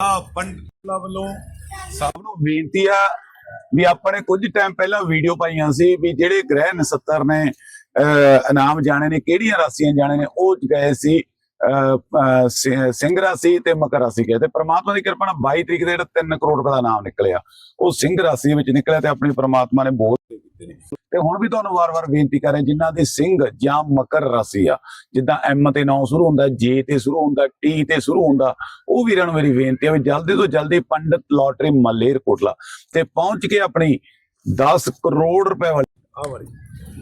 ਆ ਪੰਡਤਾਂ ਵੱਲੋਂ ਸਭ ਨੂੰ ਬੇਨਤੀ ਆ ਵੀ ਆਪਾਂ ਨੇ ਕੁਝ ਟਾਈਮ ਪਹਿਲਾਂ ਵੀਡੀਓ ਪਾਈਆਂ ਸੀ ਵੀ ਜਿਹੜੇ ਗ੍ਰਹਿ ਨਛੱਤਰ ਨੇ ਅਹ, ਇਨਾਮ ਜਾਣੇ ਨੇ ਕਿਹੜੀਆਂ ਰਾਸ਼ੀਆਂ ਜਾਣੇ ਨੇ ਉਹ ਗਏ ਸੀ ਅਹ, ਅਹ, ਸਿੰਘ ਰਾਸ਼ੀ ਤੇ ਮਕਰ ਰਾਸ਼ੀ ਗਏ ਤੇ ਪ੍ਰਮਾਤਮਾ ਦੀ ਕਿਰਪਾ ਨਾਲ 22 ਤਰੀਕ ਦੇ ਜਿਹੜਾ 3 ਕਰੋੜ ਰੁਪਏ ਦਾ ਨਾਮ ਨਿਕਲਿਆ ਉਹ ਸਿੰਘ ਰਾਸ਼ੀ ਵਿੱਚ ਨਿਕਲਿਆ ਤੇ ਆਪਣੀ ਪ੍ਰਮਾਤਮਾ ਨੇ ਬਹੁਤ ਕੀਤੇ ਨੇ। ਤੇ ਹੁਣ ਵੀ ਤੁਹਾਨੂੰ ਵਾਰ-ਵਾਰ ਬੇਨਤੀ ਕਰ ਰਹੇ, ਜਿਨ੍ਹਾਂ ਦੀ ਸਿੰਘ ਜਾਂ ਮਕਰ ਰਾਸ਼ੀ ਆ, ਜਿੱਦਾਂ ਐਮ ਤੇ 9 ਸ਼ੁਰੂ ਹੁੰਦਾ ਜੇ ਤੇ ਸ਼ੁਰੂ ਹੁੰਦਾ ਟੀ ਤੇ ਸ਼ੁਰੂ ਹੁੰਦਾ, ਉਹ ਵੀਰਾਂ ਨੂੰ ਮੇਰੀ ਬੇਨਤੀ ਹੈ ਵੀ ਜਲਦੀ ਤੋਂ ਜਲਦੀ ਪੰਡਤ ਲੋਟਰੀ ਮਲੇਰ ਕੋਟਲਾ ਤੇ ਪਹੁੰਚ ਕੇ ਆਪਣੀ 10 ਕਰੋੜ ਰੁਪਏ ਵਾਲੀ ਆ ਵਾਲੀ।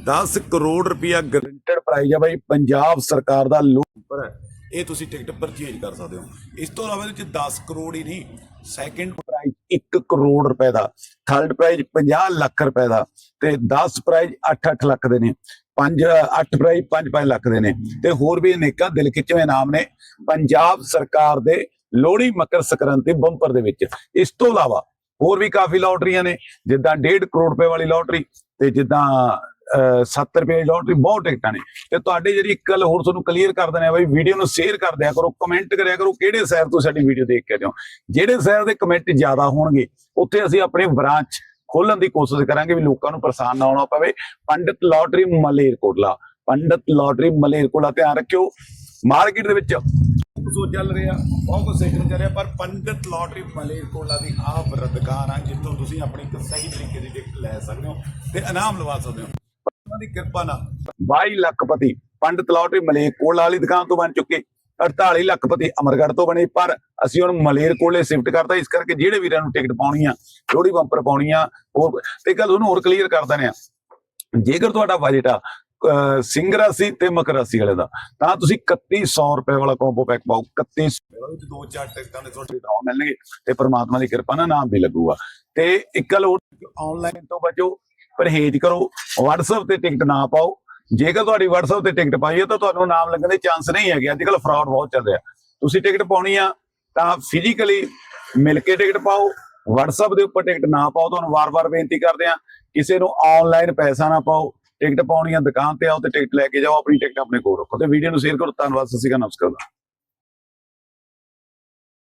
10 ਕਰੋੜ ਰੁਪਇਆ ਗਰੰਟਡ ਪ੍ਰਾਈਜ਼ ਆ ਬਾਈ, ਪੰਜਾਬ ਸਰਕਾਰ ਦਾ ਲੋਨ ਹੈ। ਇਹ ਤੁਸੀਂ ਟਿਕਟ ਪਰਚੇਜ ਕਰ ਸਕਦੇ ਹੋ। ਇਸ ਤੋਂ ਇਲਾਵਾ ਇਹਦੇ ਵਿੱਚ 10 ਕਰੋੜ ਹੀ ਨਹੀਂ ਸੈਕੰਡ ਪ੍ਰਾਈਜ਼ 1 ਕਰੋੜ ਰੁਪਏ ਦਾ। ਥਰਡ ਪ੍ਰਾਈਜ਼ 50 ਲੱਖ ਰੁਪਏ ਦਾ ਤੇ 10 ਪ੍ਰਾਈਜ਼ 8-8 ਲੱਖ ਦੇ ਨੇ 5 8 ਪ੍ਰਾਈਜ਼ 5-5 ਲੱਖ ਦੇ ਨੇ ਤੇ ਹੋਰ ਵੀ ਅਨੇਕਾਂ ਦਿਲ ਖਿੱਚਵੇਂ ਇਨਾਮ ਨੇ ਪੰਜਾਬ ਸਰਕਾਰ ਦੇ ਲੋਹੜੀ ਮਕਰ ਸੰਕ੍ਰਾਂਤੀ ਬੰਪਰ ਦੇ ਵਿੱਚ। ਇਸ ਤੋਂ ਇਲਾਵਾ ਹੋਰ ਵੀ ਕਾਫੀ ਲੋਟਰੀਆਂ ਨੇ, ਜਿੱਦਾਂ 1.5 ਕਰੋੜ ਰੁਪਏ ਵਾਲੀ ਲੋਟਰੀ ਤੇ ਜਿੱਦਾਂ 70 ਰੁਪਏ ਲੋਟਰੀ ਬਹੁਤ ਟਿਕਟਾਂ ਨੇ। ਤੇ ਤੁਹਾਡੇ ਜਿਹੜੀ ਇੱਕ ਗੱਲ ਹੋਰ ਤੁਹਾਨੂੰ ਕਲੀਅਰ ਕਰ ਦਿੰਦੇ ਆ ਬਈ ਵੀਡੀਓ ਨੂੰ ਸ਼ੇਅਰ ਕਰ ਦਿਆ ਕਰੋ ਕਮੈਂਟ ਕਰਿਆ ਕਰੋ ਕਿਹੜੇ ਸ਼ਹਿਰ ਤੋਂ ਸਾਡੀ ਵੀਡੀਓ ਦੇਖ ਕੇ ਆਏ ਜਿਹੜੇ ਸ਼ਹਿਰ ਦੇ ਕਮੈਂਟ ਜ਼ਿਆਦਾ ਹੋਣਗੇ, ਉੱਥੇ ਅਸੀਂ ਆਪਣੇ ਬ੍ਰਾਂਚ ਖੋਲਣ ਦੀ ਕੋਸ਼ਿਸ਼ ਕਰਾਂਗੇ ਵੀ ਲੋਕਾਂ ਨੂੰ ਪਰੇਸ਼ਾਨ ਨਾ ਹੋਣਾ ਪਵੇ। ਪੰਡਤ ਲੋਟਰੀ ਮਲੇਰਕੋਟਲਾ, ਪੰਡਤ ਲੋਟਰੀ ਮਲੇਰਕੋਟਲਾ, ਧਿਆਨ ਰੱਖਿਓ। ਮਾਰਕੀਟ ਦੇ ਵਿੱਚ ਸੋ ਚੱਲ ਰਿਹਾ, ਬਹੁਤ ਕੁਝ ਸਿੱਖਣ ਚੱਲ ਰਿਹਾ, ਪਰ ਪੰਡਤ ਲੋਟਰੀ ਮਲੇਰਕੋਟਲਾ ਦੀ ਆਪ ਦੁਕਾਨ ਆ, ਜਿੱਥੋਂ ਤੁਸੀਂ ਆਪਣੀ ਇੱਕ ਸਹੀ ਤਰੀਕੇ ਦੀ ਟਿਕਟ ਲੈ ਸਕਦੇ ਹੋ ਤੇ ਇਨਾਮ ਲਵਾ ਸਕਦੇ ਹੋ। ਉਹਨਾਂ ਦੀ ਕਿਰਪਾ ਨਾਲ। 22 ਲੱਖਪਤੀ ਪੰਡਤ ਲੋਟਰੀ ਮਲੇਰਕੋਟਲਾ ਵਾਲੀ ਦੁਕਾਨ ਤੋਂ ਬਣ ਚੁੱਕੇ। 48 ਲੱਖਪਤੀ ਅਮਰਗੜ੍ਹ ਤੋਂ ਬਣੇ ਪਰ ਅਸੀਂ ਹੁਣ ਮਲੇਰਕੋਟਲੇ ਸ਼ਿਫਟ ਕਰਤਾ ਇਸ ਕਰਕੇ ਜਿਹੜੇ ਵੀਰਾਂ ਨੂੰ ਟਿਕਟ ਪਾਉਣੀ ਆ ਲੋਹੜੀ ਬੰਪਰ ਪਾਉਣੀ ਆ ਹੋਰ ਤੇ ਗੱਲ ਉਹਨੂੰ ਹੋਰ ਕਲੀਅਰ ਕਰ ਦਿੰਦੇ ਆ। ਜੇਕਰ ਤੁਹਾਡਾ ਬਜਟ ਆ ਸਿੰਘ ਰਾਸ਼ੀ ਤੇ ਮਕਰ ਰਾਸ਼ੀ ਵਾਲੇ ਦਾ ਤਾਂ ਤੁਸੀਂ 3100 ਰੁਪਏ ਵਾਲਾ ਕੰਬੋ ਪੈਕ ਪਾਓ 3100 ਉਹਦੇ ਵਿੱਚ ਦੋ ਚਾਰ ਟਿਕਟਾਂ ਦੇ ਤੁਹਾਡੇ ਡਰਾਅ ਮਿਲਣਗੇ ਤੇ ਪ੍ਰਮਾਤਮਾ ਦੀ ਕਿਰਪਾ ਨਾਲ ਨਾਮ ਵੀ ਲੱਗੂਗਾ। ਤੇ ਇੱਕ ਗੱਲ ਹੋਰ ਆਨਲਾਈਨ ਤੋਂ ਬਚੋ ਪਰਹੇਜ਼ ਕਰੋ, WhatsApp ਤੇ ਟਿਕਟ ਨਾ ਪਾਓ। ਜੇਕਰ ਤੁਹਾਡੀ WhatsApp ਤੇ ਟਿਕਟ ਪਾਈ ਹੈ, ਤਾਂ ਤੁਹਾਨੂੰ ਨਾਮ ਲੱਗਣ ਦੇ ਚਾਂਸ ਨਹੀਂ ਹੈਗੇ। ਅੱਜ ਕੱਲ ਫਰਾਡ ਬਹੁਤ ਚੱਲ ਰਿਹਾ। ਤੁਸੀਂ ਟਿਕਟ ਪਾਉਣੀ ਆ, ਤਾਂ ਫਿਜ਼ੀਕਲੀ ਮਿਲ ਕੇ ਟਿਕਟ ਪਾਓ। WhatsApp ਦੇ ਉੱਪਰ ਟਿਕਟ ਨਾ ਪਾਓ, ਤੁਹਾਨੂੰ ਵਾਰ-ਵਾਰ ਬੇਨਤੀ ਕਰਦੇ ਆ, ਕਿਸੇ ਨੂੰ ਆਨਲਾਈਨ ਪੈਸਾ ਨਾ ਪਾਓ। ਟਿਕਟ ਪਾਉਣੀ ਆ, ਦੁਕਾਨ ਤੇ ਆਓ ਤੇ ਟਿਕਟ ਲੈ ਕੇ ਜਾਓ, ਆਪਣੀ ਟਿਕਟ ਆਪਣੇ ਕੋਲ ਰੱਖੋ। ਤੇ ਵੀਡੀਓ ਨੂੰ ਸ਼ੇਅਰ ਕਰੋ। ਧੰਨਵਾਦ, ਸਤਿ ਸ਼੍ਰੀ ਅਕਾਲ, ਨਮਸਕਾਰ।